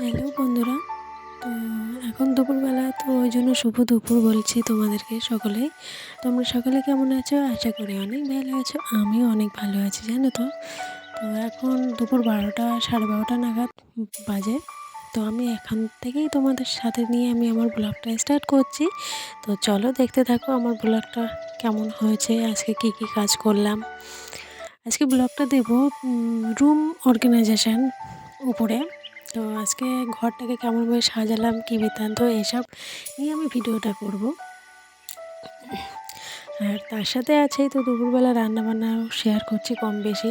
Hello বন্ধুরা, তো এখন দুপুরবেলা, তো ওই জন্য শুভ দুপুর বলছি তোমাদেরকে সকলে। তোমরা সকলে কেমন আছো? আশা করি অনেক ভালো আছো, আমিও অনেক ভালো আছি, জানো তো? তো এখন দুপুর বারোটা, সাড়ে বারোটা নাগাদ বাজে। তো আমি এখান থেকেই তোমাদের সাথে নিয়ে আমি আমার ব্লগটা স্টার্ট করছি। তো চলো দেখতে থাকো আমার ব্লগটা কেমন হয়েছে, আজকে কি কি কাজ করলাম। আজকে ব্লগটা দেব রুম অর্গানাইজেশান উপরে। তো আজকে ঘরটাকে কেমনভাবে সাজালাম, কী বৃত্তান্ত, এসব নিয়ে আমি ভিডিওটা করব। আর তার সাথে আছে তো দুপুরবেলা রান্নাবান্নাও শেয়ার করছি কম বেশি।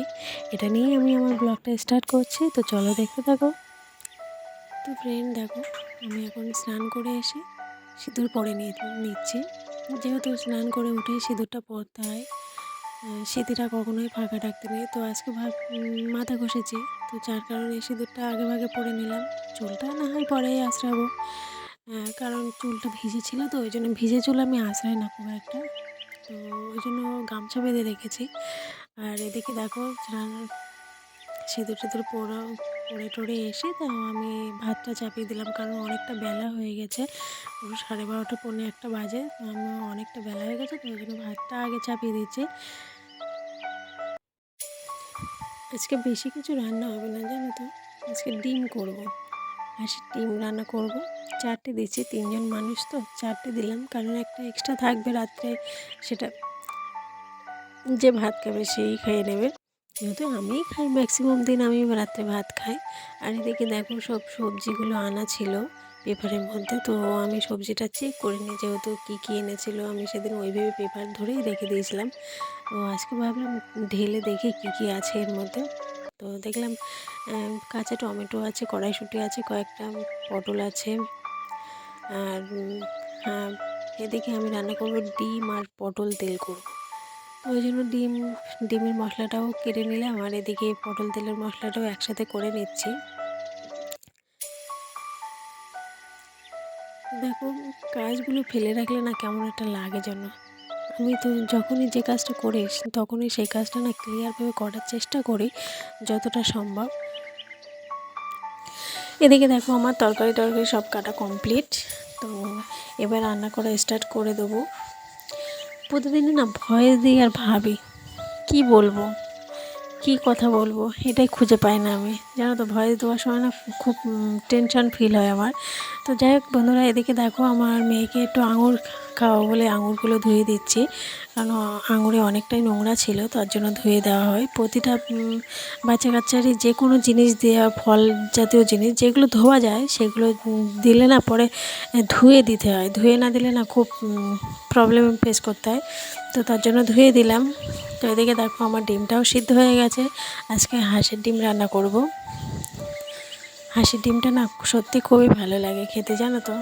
এটা নিয়েই আমি আমার ব্লগটা স্টার্ট করছি, তো চলো দেখতে থাকো। তো ফ্রেন্ড দেখো, আমি এখন স্নান করে এসে সিঁদুর পরে নিচ্ছি। যেহেতু স্নান করে উঠে সিঁদুরটা পরতে হয় স্মৃতিটা কখনোই ফাঁকা রাখতে নেই। তো আজকে ভাব মাথা ঘষেছি। তো যার কারণে সিঁদুরটা আগে ভাগে পরে নিলাম। চুলটা না হয় পরেই আশ্রাবো কারণ চুলটা ভিজে ছিল তো, ওই জন্য ভিজে চুল আমি আশ্রাই না খুব একটা। তো ওই জন্য গামছা বেঁধে রেখেছি। আর এদিকে দেখো সিঁদুর টিঁদুর পরা, পরে টরে এসে তো আমি ভাতটা চাপিয়ে দিলাম, কারণ অনেকটা বেলা হয়ে গেছে। সাড়ে বারোটা, পৌনে একটা বাজে। তো আমি অনেকটা বেলা হয়ে গেছে, তো ওই জন্য ভাতটা আগে চাপিয়ে দিচ্ছি আজকে বেশি কিছু রান্না হবে না, জানো তো? আজকে ডিম করব। হাঁসের ডিম রান্না করব। চারটে দিচ্ছি তিনজন মানুষ তো, চারটে দিলাম। কারণ একটা এক্সট্রা থাকবে রাত্রে, সেটা যে ভাত খাবে সেই খেয়ে নেবে। যেহেতু আমিই খাই ম্যাক্সিমাম দিন আমি রাত্রে ভাত খাই। আর এদিকে দেখো সব সবজিগুলো আনা ছিল। পেপারের মধ্যে। তো আমি সবজিটা চেক করে নিই, যেহেতু কী কী এনেছিল। আমি সেদিন ওইভাবে পেপার ধরেই রেখে দিয়েছিলাম। তো আজকে ভাবলাম ঢেলে দেখি কী কী আছে এর মধ্যে। তো দেখলাম কাঁচা টমেটো আছে, কড়াইশুঁটি আছে, কয়েকটা পটল আছে। আর এদিকে আমি রান্না করব ডিম আর পটল তেল করব। ওই জন্য ডিম, ডিমের মশলাটাও কেটে নিলাম। আর এদিকে পটল তেলের মশলাটাও একসাথে করে নিচ্ছি। দেখো, কাজগুলো ফেলে রাখলে না কেমন একটা লাগে যেন। আমি তো যখনই যে কাজটা করি, তখনই সেই কাজটা না ক্লিয়ারভাবে করার চেষ্টা করি, যতটা সম্ভব। এদিকে দেখো, আমার তরকারি টরকারি সব কাটা কমপ্লিট তো এবার রান্না করা স্টার্ট করে দেবো। প্রতিদিনই না ভয় দিই আর ভাবি, কি বলব? কি কথা বলব? এটাই খুঁজে পাই না আমি। জানো তো ভয়েস দেওয়ার সময় না খুব টেনশন ফিল হয় আমার। তো যাই হোক বন্ধুরা, এদিকে দেখো আমার মেয়েকে একটু আঙুর খাওয়া বলে আঙুরগুলো ধুয়ে দিচ্ছি। কারণ আঙুরে অনেকটাই নোংরা ছিল, তার জন্য ধুয়ে দেওয়া হয়। প্রতিটা বাচ্চা কাচ্চারই যে কোনো জিনিস দেওয়া ফল জাতীয় জিনিস, যেগুলো ধোয়া যায়, সেগুলো দিলে না পরে ধুয়ে দিতে হয়। ধুয়ে না দিলে না খুব প্রবলেম ফেস করতে হয়। তো তার জন্য ধুয়ে দিলাম। তো এদিকে দেখো আমার ডিমটাও সিদ্ধ হয়ে গেছে। আজকে হাঁসের ডিম রান্না করব। হাঁসের ডিমটা না সত্যি খুবই ভালো লাগে খেতে, জানো তো?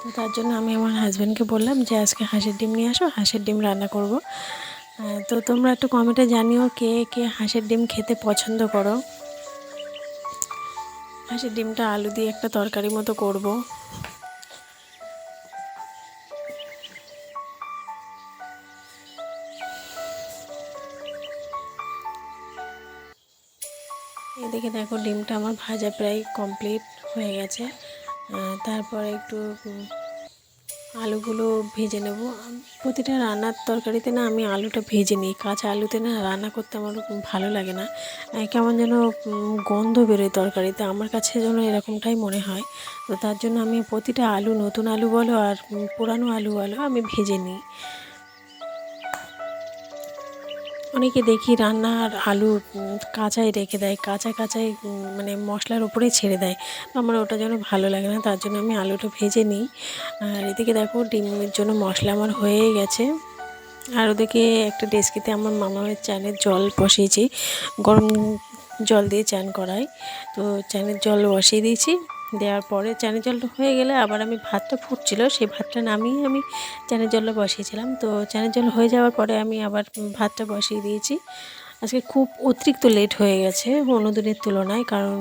তো তার জন্য আমি আমার হাজব্যান্ডকে বললাম যে, আজকে হাঁসের ডিম নিয়ে আসো, হাঁসের ডিম রান্না করব। তো তোমরা একটু কমেন্টে জানিও কে কে হাঁসের ডিম খেতে পছন্দ করো। হাঁসের ডিমটা আলু দিয়ে একটা তরকারি মতো করব। দেখো, ডিমটা আমার ভাজা প্রায় কমপ্লিট হয়ে গেছে। তারপরে একটু আলুগুলো ভেজে নেব। প্রতিটা রান্নার তরকারিতে না আমি আলুটা ভেজে নিই। কাঁচা আলুতে না রান্না করতে আমার ভালো লাগে না। কেমন যেন গন্ধ বেরোয় তরকারিতে। আমার কাছে যেন এরকমটাই মনে হয়। তো তার জন্য আমি প্রতিটা আলু, নতুন আলু বলো আর পুরানো আলু বলো, আমি ভেজে নিই। অনেকে দেখি রান্নার আলু কাঁচাই রেখে দেয়, কাঁচা কাঁচাই মানে মশলার উপরেই ছেড়ে দেয়। তো আমার ওটা যেন ভালো লাগে না, তার জন্য আমি আলুটা ভেজে নিই। আর এদিকে দেখো ডিমের জন্য মশলা আমার হয়ে গেছে। আর ওদিকে একটা ডেস্কিতে আমার মামার চানের জল বসিয়েছি, গরম জল দিয়ে চান করাই তো চানের জল বসিয়ে দিয়েছি দেওয়ার পরে চানের জলটা হয়ে গেলে আবার আমি ভাতটা ফুটছিল, সেই ভাতটা নামিয়ে আমি চানের জলটা বসিয়েছিলাম। তো চানের জল হয়ে যাওয়ার পরে আমি আবার ভাতটা বসিয়ে দিয়েছি। আজকে খুব অতিরিক্ত লেট হয়ে গেছে অন্য দিনের তুলনায়, কারণ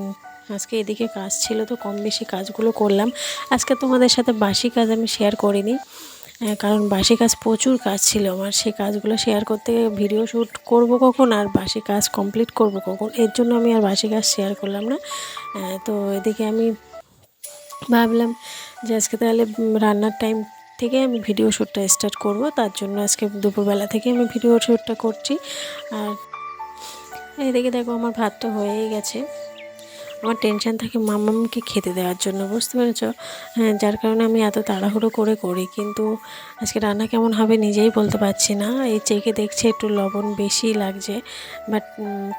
আজকে এদিকে কাজ ছিল তো কম বেশি কাজগুলো করলাম। আজকে তোমাদের সাথে বাসি কাজ আমি শেয়ার করিনি কারণ বাসি কাজ প্রচুর কাজ ছিল আমার। সেই কাজগুলো শেয়ার করতে ভিডিও শ্যুট করব কখন আর বাসি কাজ কমপ্লিট করব কখন? এর জন্য আমি আর বাসি কাজ শেয়ার করলাম না। তো এদিকে আমি ভাবলাম যে আজকে তাহলে রান্নার টাইম থেকে আমি ভিডিও শ্যুটটা স্টার্ট করব। তার জন্য আজকে দুপুরবেলা থেকে আমি ভিডিও শ্যুটটা করছি। আর এদিকে দেখো আমার ভাতটা হয়েই গেছে। আমার টেনশন থাকে মামামকে খেতে দেওয়ার জন্য, বুঝতে পেরেছ? হ্যাঁ যার কারণে আমি এত তাড়াহুড়ো করে করি, কিন্তু আজকে রান্না কেমন হবে নিজেই বলতে পারছি না। এই চেকে দেখছে একটু লবণ বেশি লাগছে বাট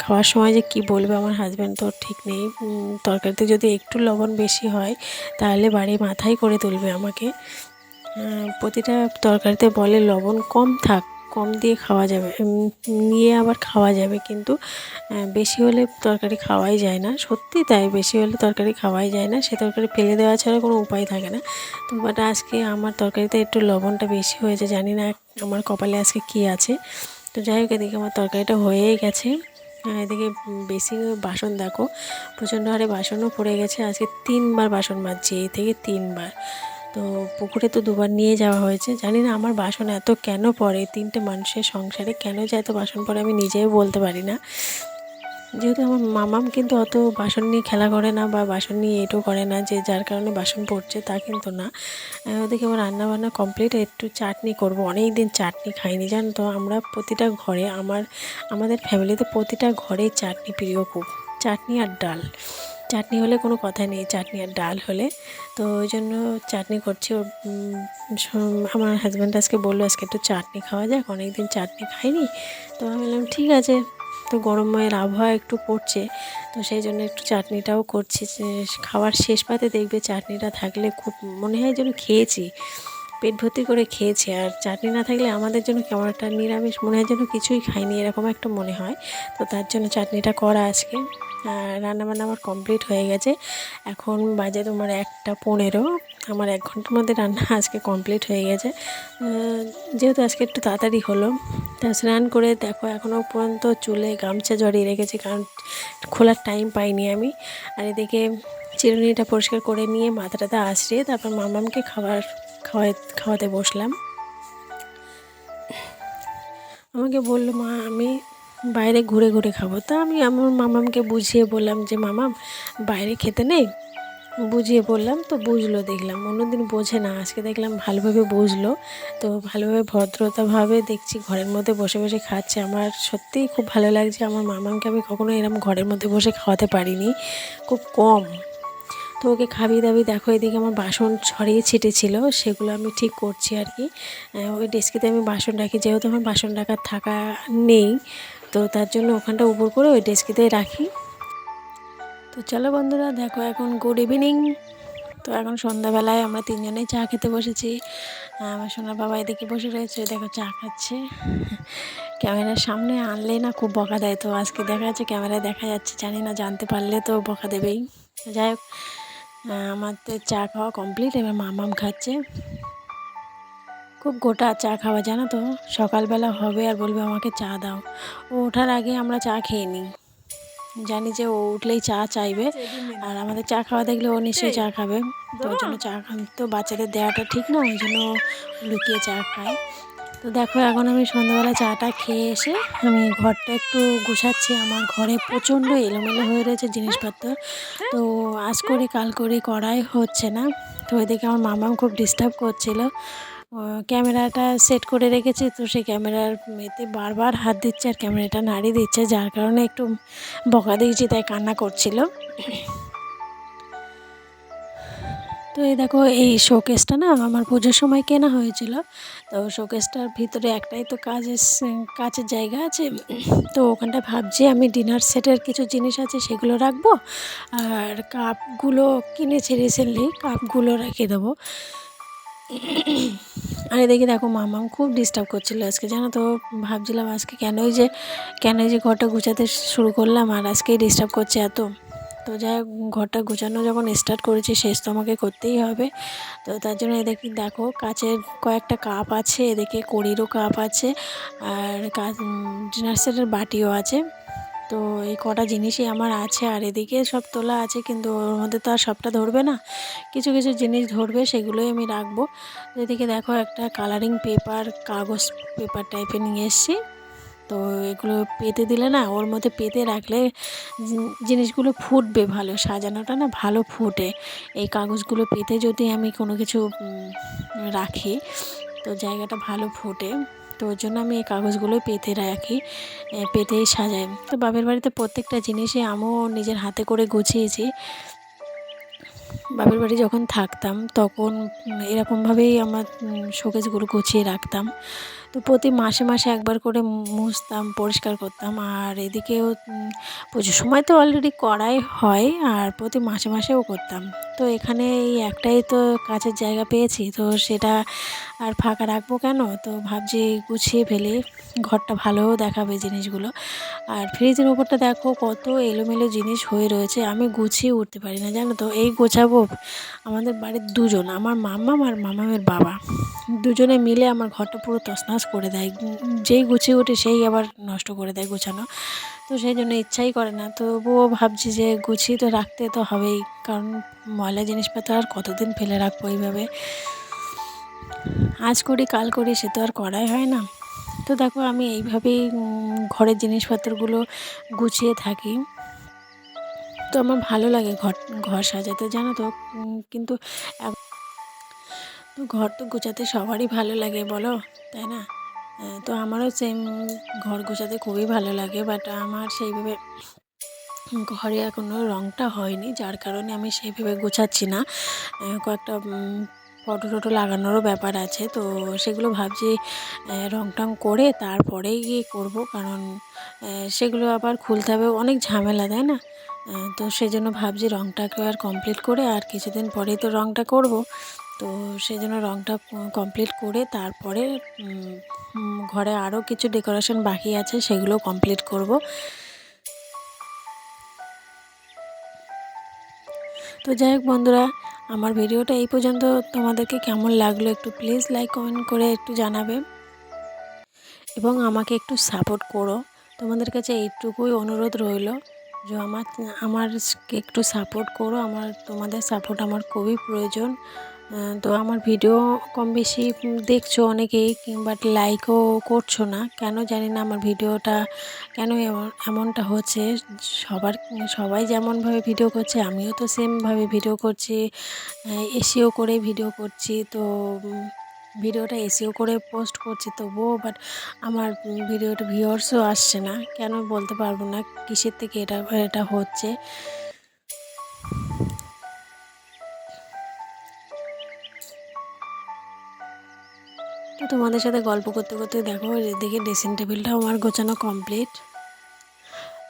খাওয়ার সময় যে কি বলবে আমার হাজব্যান্ড তো ঠিক নেই। তরকারিতে যদি একটু লবণ বেশি হয়, তাহলে বাড়ি মাথায় করে তুলবে আমাকে। প্রতিটা তরকারিতে বলে লবণ কম থাক কম দিয়ে খাওয়া যাবে নিয়ে আবার খাওয়া যাবে কিন্তু বেশি হলে তরকারি খাওয়াই যায় না। সত্যি তাই, বেশি হলে তরকারি খাওয়াই যায় না, সে তরকারি ফেলে দেওয়া ছাড়া কোনো উপায় থাকে না। তো বাট আজকে আমার তরকারিতে একটু লবণটা বেশি হয়েছে, জানি না আমার কপালে আজকে কী আছে। তো যাই হোক, এদিকে আমার তরকারিটা হয়েই গেছে। এদিকে বেশি বাসন দেখো, প্রচণ্ড হারে বাসনও পড়ে গেছে। আজকে তিনবার বাসন মাজছি, এই থেকে তিনবার। তো পুকুরে তো দুবার নিয়ে যাওয়া হয়েছে। জানি না আমার বাসন এত কেন পড়ে তিনটে মানুষের সংসারে কেন যে এত বাসন পড়ে আমি নিজেও বলতে পারি না। যেহেতু আমার মামাম কিন্তু অত বাসন নিয়ে খেলা করে না বা বাসন নিয়ে এটাও করে না যে যার কারণে বাসন পড়ছে তা কিন্তু না। ওদিকে আমার রান্না বান্না কমপ্লিট একটু চাটনি করব। অনেক দিন চাটনি খাইনি, জানো তো? আমরা প্রতিটা ঘরে, আমার, আমাদের ফ্যামিলিতে প্রতিটা ঘরেই চাটনি প্রিয় খুব। চাটনি আর ডাল। চাটনি হলে কোনো কথা নেই, চাটনি আর ডাল হলে। তো ওই জন্য চাটনি করছি। ওর আমার হাজব্যান্ড আজকে বলল, আজকে একটু চাটনি খাওয়া যাক অনেক দিন চাটনি খাইনি। তো আমি বললাম, ঠিক আছে। তো গরমময়ের আবহাওয়া একটু পড়ছে, তো সেই জন্য একটু চাটনিটাও করছি। খাওয়ার শেষ পাতে দেখবে চাটনিটা থাকলে খুব মনে হয় যেন খেয়েছি, পেট ভর্তি করে খেয়েছি। আর চাটনি না থাকলে আমাদের জন্য কেমন একটা নিরামিষ, মনে হয় যেন কিছুই খাইনি, এরকম একটা মনে হয়। তো তার জন্য চাটনিটা করা আজকে। রান্নাবান্না আমার কমপ্লিট হয়ে গেছে। এখন বাজে তোমার একটা পনেরো। আমার এক ঘণ্টার মধ্যে রান্না আজকে কমপ্লিট হয়ে গেছে। যেহেতু আজকে একটু তাড়াতাড়ি হলো, তা স্নান করে দেখো এখনও পর্যন্ত চুলে গামছা জড়িয়ে রেখেছি, কারণ খোলার টাইম পাইনি আমি। আর এদিকে চিরুনিটা পরিষ্কার করে নিয়ে মাথা মাথাটাতে আছড়িয়ে তারপর মামামকে খাবার খাওয়াই, খাওয়াতে বসলাম। আমাকে বলল, মা, আমি বাইরে ঘুরে ঘুরে খাব। তা আমি আমার মামামকে বুঝিয়ে বললাম যে মামাম বাইরে খেতে নেই? বুঝিয়ে বললাম, তো বুঝলো, দেখলাম। অন্যদিন বোঝে না, আজকে দেখলাম ভালোভাবে বুঝলো। তো ভালোভাবে ভদ্রতাভাবে দেখছি, ঘরের মধ্যে বসে বসে খাচ্ছে। আমার সত্যিই খুব ভালো লাগছে, আমার মামামকে আমি কখনো এরম ঘরের মধ্যে বসে খাওয়াতে পারিনি, খুব কম। তো ওকে খাবি দাবি দেখো, এদিকে আমার বাসন ছড়িয়ে ছিটে ছিল সেগুলো আমি ঠিক করছি আর কি। ওই ডেস্কিতে আমি বাসন রাখি, যেহেতু আমার বাসন রাখার থাকা নেই তো তার জন্য ওখানটা উপর করে ওই ডেস্কিতেই রাখি। তো চলো বন্ধুরা দেখো এখন গুড ইভিনিং তো এখন সন্ধ্যাবেলায় আমরা তিনজনেই চা খেতে বসেছি। আমার সোনার বাবা এদিকে বসে রয়েছে দেখো চা খাচ্ছে। ক্যামেরার সামনে আনলে না খুব বকা দেয়। তো আজকে দেখা যাচ্ছে ক্যামেরায় দেখা যাচ্ছে জানি না জানতে পারলে তো বকা দেবেই। যাই হোক আহ, আমাদের চা খাওয়া কমপ্লিট এবার মামাম খাচ্ছে। খুব গোটা চা খাওয়া, জানো তো? সকালবেলা হবে আর বলবে আমাকে চা দাও। ও ওঠার আগে আমরা চা খেয়ে নিই। জানি যে ও উঠলেই চা চাইবে। আর আমাদের চা খাওয়া দেখলে ও নিশ্চয়ই চা খাবে। তো ওই জন্য চা খান। তো বাচ্চাদের দেওয়াটা ঠিক না, ওই জন্য লুকিয়ে চা খায়। তো দেখো, এখন আমি সন্ধ্যাবেলা চাটা খেয়ে এসে আমি ঘরটা একটু গুছাচ্ছি। আমার ঘরে প্রচণ্ড এলোমেলো হয়ে রয়েছে জিনিসপত্র। তো আজ করি, কাল করি করাই হচ্ছে না। তো এদিকে আমার মামাও খুব ডিস্টার্ব করছিল। ক্যামেরাটা সেট করে রেখেছি, তো সেই ক্যামেরার এতে বারবার হাত দিচ্ছে আর ক্যামেরাটা নাড়িয়ে দিচ্ছে, যার কারণে একটু বকা দিয়েছি, তাই কান্না করছিল। তো এই দেখো, এই শোকেসটা না আমার পুজোর সময় কেনা হয়েছিল, তো শোকেসটার ভিতরে একটাই তো কাজের কাচের জায়গা আছে, তো ওখানটা ভাবছি আমি ডিনার সেটের কিছু জিনিস আছে সেগুলো রাখব, আর কাপগুলো কিনেছি রিসেন্টলি কাপগুলো রেখে দেবো। আর এদিকে দেখো, মামাম খুব ডিস্টার্ব করছিল আজকে, জানো তো? ভাবছিলাম আজকে কেনই যে কেনই যে ঘরটা গুছাতে শুরু করলাম আর আজকেই ডিস্টার্ব করছে এত? তো যাই হোক, ঘরটা গুছানো যখন স্টার্ট করেছি, শেষ তো আমাকে করতেই হবে। তো তার জন্য এদিকে দেখো কাচের কয়েকটা কাপ আছে এদিকে কড়িরও কাপ আছে, আর ডিনার সেটের বাটিও আছে। তো এই কটা জিনিসই আমার আছে আর এদিকে সব তোলা আছে কিন্তু ওর মধ্যে তো আর সবটা ধরবে না। কিছু কিছু জিনিস ধরবে সেগুলোই আমি রাখব। এদিকে দেখো একটা কালারিং পেপার কাগজ পেপার টাইপের নিয়ে এসেছি। তো এগুলো পেতে দিলে না ওর মধ্যে পেতে রাখলে জিনিসগুলো ফুটবে ভালো, সাজানোটা না ভালো ফুটে। এই কাগজগুলো পেতে যদি আমি কোনো কিছু রাখি, তো জায়গাটা ভালো ফোটে। তো ওর জন্য আমি এই কাগজগুলো পেতে রাখি পেতে সাজাই। তো বাপের বাড়িতে প্রত্যেকটা জিনিসই আমিও নিজের হাতে করে গুছিয়েছি। বাপের বাড়ি যখন থাকতাম তখন এরকমভাবেই আমার শোকেজগুলো গুছিয়ে রাখতাম। তো প্রতি মাসে মাসে একবার করে মুছতাম, পরিষ্কার করতাম। আর এদিকেও পুজোর সময় তো অলরেডি করাই হয়, আর প্রতি মাসে মাসেও করতাম। তো এখানে এই একটাই তো কাছের জায়গা পেয়েছি, তো সেটা আর ফাঁকা রাখব কেন? তো ভাবছি গুছিয়ে ফেলে, ঘরটা ভালোও দেখাবে জিনিসগুলো। আর ফ্রিজের উপরটা দেখো কত এলোমেলো জিনিস হয়ে রয়েছে, আমি গুছিয়ে উঠতে পারি না, জানো তো? এই গোছাবো, আমাদের বাড়ির দুজন, আমার মাম্মাম আর মামামের বাবা। দুজনে মিলে আমার ঘরটা পুরো তছনছ করে দেয়। যেই গুছিয়ে ওঠে সেই আবার নষ্ট করে দেয় গোছানো। তো সেই জন্য ইচ্ছাই করে না। তবুও ভাবছি যে গুছিয়ে তো রাখতে তো হবেই। কারণ ময়লা জিনিসপত্র আর কতদিন ফেলে রাখব এইভাবে? আজ করি কাল করি সে তো আর করাই হয় না। তো দেখো আমি এইভাবেই ঘরের জিনিসপত্রগুলো গুছিয়ে থাকি। তো আমার ভালো লাগে ঘর ঘর সাজাতে জানো তো? কিন্তু তো ঘর তো গোছাতে সবারই ভালো লাগে বলো? তাই না? তো আমারও সেম ঘর গোছাতে খুবই ভালো লাগে বাট আমার সেইভাবে ঘরে এখনও রঙটা হয়নি, যার কারণে আমি সেইভাবে গোছাচ্ছি না। কয়েকটা ফটো টটো লাগানোরও ব্যাপার আছে, তো সেগুলো ভাবছি রং টং করে তারপরেই গিয়ে করব, কারণ সেগুলো আবার খুলতে হবে, অনেক ঝামেলা, তাই না? তো সেই জন্য ভাবছি রংটাকে আর কমপ্লিট করে আর কিছুদিন পরেই তো রংটা করব। তো সেই জন্য রংটা কমপ্লিট করে তারপরে ঘরে আরও কিছু ডেকোরেশন বাকি আছে, সেগুলো কমপ্লিট করব। তো যাই হোক বন্ধুরা, আমার ভিডিওটা এই পর্যন্ত। তোমাদেরকে কেমন লাগল একটু প্লিজ লাইক কমেন্ট করে একটু জানাবে। এবং আমাকে একটু সাপোর্ট করো। তোমাদের কাছে এইটুকুই অনুরোধ রইল যে আমার আমারকে একটু সাপোর্ট করো। আমার, তোমাদের সাপোর্ট আমার খুবই প্রয়োজন। তো আমার ভিডিও কম বেশি দেখছ অনেকেই বাট লাইকও করছ না। কেন জানি না আমার ভিডিওটা কেন এমন, এমনটা হচ্ছে, সবার, সবাই যেমনভাবে ভিডিও করছে, আমিও তো সেমভাবে ভিডিও করছি এসিও করে ভিডিও করছি। তো ভিডিওটা এসিও করে পোস্ট করছি তবুও বাট আমার ভিডিওটা ভিউয়ার্সও আসছে না। কেন বলতে পারব না কিসের থেকে এটা এটা হচ্ছে। তোমাদের সাথে গল্প করতে করতে দেখো এদিকে ড্রেসিং টেবিলটাও আমার গোছানো কমপ্লিট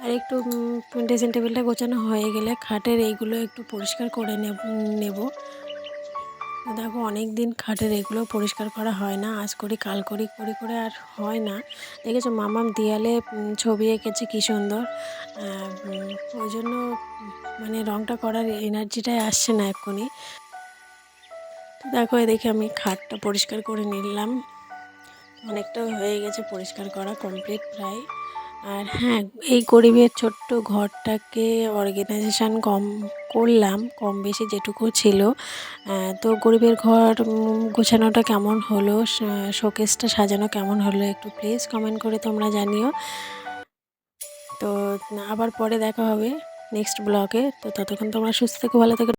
আর একটু ড্রেসিং টেবিলটা গোছানো হয়ে গেলে খাটের এইগুলো একটু পরিষ্কার করে নেব দেখো অনেক দিন খাটের এগুলো পরিষ্কার করা হয় না, আজ করি, কাল করি করি করে আর হয় না। দেখেছ, মামাম দেয়ালে ছবি এঁকেছে, কী সুন্দর। ওই জন্য মানে রঙটা করার এনার্জিটাই আসছে না এক্ষুনি। দেখো এদিকে আমি খাটটা পরিষ্কার করে নিলাম। অনেকটা হয়ে গেছে পরিষ্কার করা কমপ্লিট প্রায়। আর হ্যাঁ এই গরিবের ছোট্ট ঘরটাকে অর্গানাইজেশান কম করলাম, কম বেশি যেটুকু ছিল। তো গরিবের ঘর গোছানোটা কেমন হলো? শোকেসটা সাজানো কেমন হলো একটু প্লিজ কমেন্ট করে তোমরা জানিও। তো আবার পরে দেখা হবে নেক্সট ব্লগে তো ততক্ষণ তোমরা সুস্থ থেকো, ভালো থেকো।